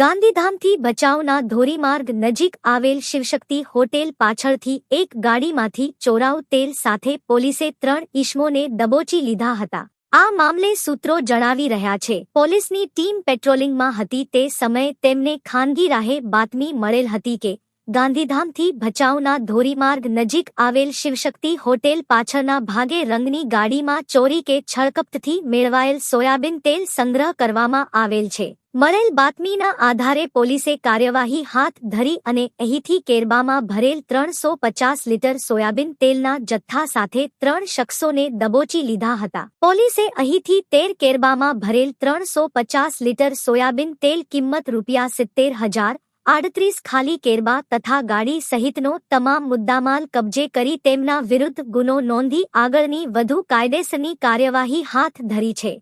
ગાંધીધામથી બચાવના ધોરીમાર્ગ નજીક આવેલ શિવશક્તિ હોટેલ પાછળથી એક ગાડીમાંથી ચોરાઉ તેલ સાથે પોલીસે ત્રણ ઈસમોને દબોચી લીધા હતા. આ મામલે સૂત્રો જણાવી રહ્યા છે. પોલીસની ટીમ પેટ્રોલિંગમાં હતી તે સમયે તેમને ખાનગી રાહે બાતમી મળેલ હતી કે ગાંધીધામથી ભચાઉના ધોરીમાર્ગ નજીક આવેલ શિવશક્તિ હોટેલ પાછળના ભાગે રંગની ગાડીમાં ચોરી કે છળકપટથી મેળવાયેલ સોયાબીન તેલ સંગ્રહ કરવામાં આવેલ છે. મળેલ બાતમીના આધારે પોલીસે કાર્યવાહી હાથ ધરી અને અહીંથી કેરબામાં ભરેલ ત્રણસો પચાસ લીટર સોયાબીન તેલના જથ્થા સાથે ત્રણ શખ્સોને દબોચી લીધા હતા. પોલીસે અહીંથી તેર કેરબામાં ભરેલ ત્રણસો પચાસ લીટર સોયાબીન તેલ કિંમત રૂપિયા સિત્તેર હજાર આડત્રીસ ખાલી કેરબા તથા ગાડી સહિતનો તમામ મુદ્દામાલ કબજે કરી તેમના વિરુદ્ધ ગુનો નોંધી આગળની વધુ કાયદેસરની કાર્યવાહી હાથ ધરી છે.